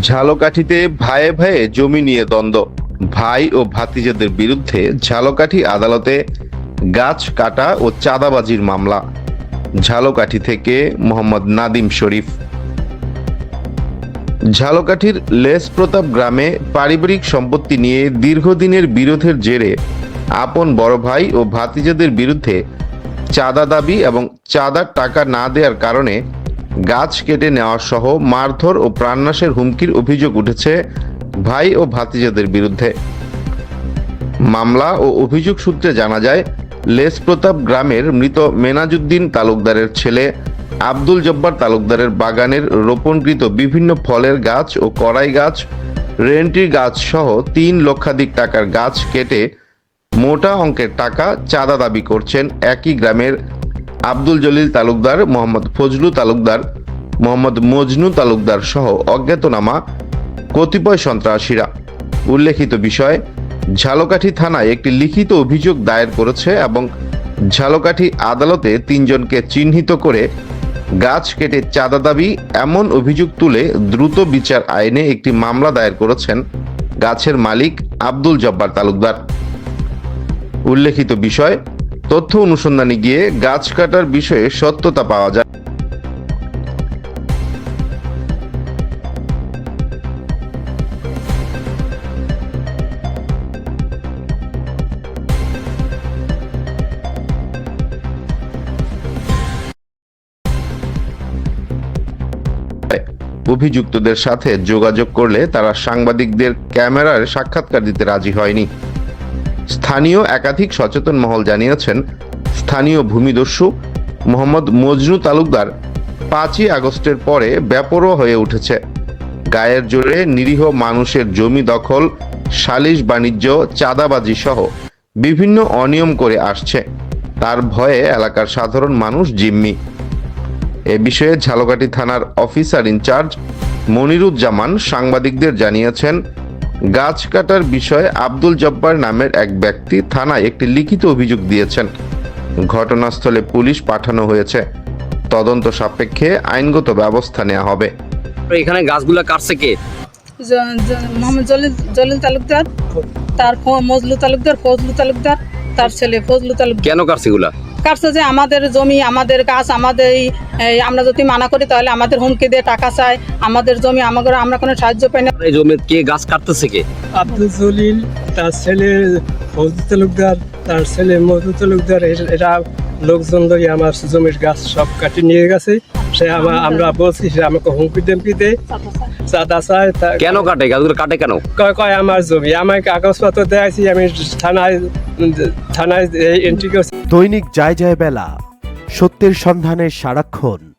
ঝালকাঠিতে ভাইয়ে ভাইয়ে জমি নিয়ে দ্বন্দ্ব। ভাই ও ভাতিজাদের বিরুদ্ধে ঝালকাঠি আদালতে গাছ কাটা ও চাঁদাবাজির মামলা। ঝালকাঠি থেকে মোহাম্মদ নাদিম শরীফ। ঝালকাঠির লেস প্রতাপ গ্রামে পারিবারিক সম্পত্তি নিয়ে দীর্ঘদিনের বিরোধের জেরে আপন বড় ভাই ও ভাতিজাদের বিরুদ্ধে চাঁদা দাবি এবং চাঁদার টাকা না দেওয়ার কারণে গাছ কেটে নেওয়া সহ মারধর ও প্রাণনাশের হুমকির অভিযোগ উঠেছে ভাই ও ভাতিজাদের বিরুদ্ধে। মামলা ও অভিযোগ সূত্রে জানা যায় লেস প্রতাপ গ্রামের মৃত মেনাজুদ্দিন তালুকদারের ছেলে আব্দুল জব্বার তালুকদারের বাগানের রোপণকৃত বিভিন্ন ফলের গাছ ও কড়াই গাছ, রেন্টির গাছ সহ তিন লক্ষাধিক টাকার গাছ কেটে মোটা অঙ্কের টাকা চাঁদা দাবি করছেন একই গ্রামের আব্দুল জলিল তালুকদার, মোহাম্মদ ফজলু তালুকদার, মোহাম্মদ মজনু তালুকদার সহ অজ্ঞাতনামা কতিপয় সন্ত্রাসীরা। উল্লেখিত বিষয়, ঝালকাঠি থানায় একটি লিখিত অভিযোগ দায়ের করেছে এবং ঝালকাঠি আদালতে তিনজনকে চিহ্নিত করে গাছ কেটে চাঁদা দাবি এমন অভিযোগ তুলে দ্রুত বিচার আইনে একটি মামলা দায়ের করেছেন গাছের মালিক আব্দুল জব্বার তালুকদার। উল্লেখিত বিষয় তথ্য অনুসন্ধানে গিয়ে গাছ কাটার বিষয়ে সত্যতা পাওয়া যায়। অভিযুক্তদের সাথে যোগাযোগ করলে তারা সাংবাদিকদের ক্যামেরার সাক্ষাৎকার দিতে রাজি হয়নি। স্থানীয় একাধিক সচেতন মহল জানিয়েছেন, স্থানীয় ভূমিদস্যু মোহাম্মদ মজনু তালুকদার পাঁচই আগস্টের পরে বেপরোয়া হয়ে উঠেছে। গায়ের জোরে নিরীহ মানুষের জমি দখল, সালিশ বাণিজ্য, চাঁদাবাজি সহ বিভিন্ন অনিয়ম করে আসছে। তার ভয়ে এলাকার সাধারণ মানুষ জিম্মি। এ বিষয়ে ঝালকাঠি থানার অফিসার ইনচার্জ মনিরুজ্জামান সাংবাদিকদের জানিয়েছেন গাছ কাটার বিষয়ে আব্দুল জব্বার নামের এক ব্যক্তি থানায় একটি লিখিত অভিযোগ দিয়েছেন। ঘটনাস্থলে পুলিশ পাঠানো হয়েছে। তদন্ত সাপেক্ষে আইনগত ব্যবস্থা নেওয়া হবে। এখানে গাছগুলা কাটছে কে? মোহাম্মদ জলিল জলিল তালুকদার তার মজলু তালুকদার ফজলু তালুকদার তার ছেলে ফজলু তালুকদার। কেন কাটছে কাটছে যে আমাদের জমি আমাদের গাছ আমাদের আমরা যদি মানা করি তাহলে আমাদের হুমকি দিয়ে টাকা চাই আমাদের জমি আমাদের আমরা কোনো সাহায্য পাই না। এই জমি কে গাছ কাটতেছে কে? আব্দুল জলিল তার ছেলে ফৌজি তালুকদার তার ছেলে মধু তালুকদার এর- এরা লোকজন লই আমার জমির গাছ সব কাটি নিয়ে গেছে। সে আমার আমরা বলছি সে আমাকে হুমকি টেমকি দেয়। চাঁদা চায় তা- কেন কাটে? গাছগুলো কাটে কেন? কয় কয় আমার জমি। আমাকে কাগজপত্র দেয়াছি আমি থানায় থানায় এন্ট্রি করছি। দৈনিক যায় যায় বেলা সত্যের সন্ধানে সারাক্ষণ।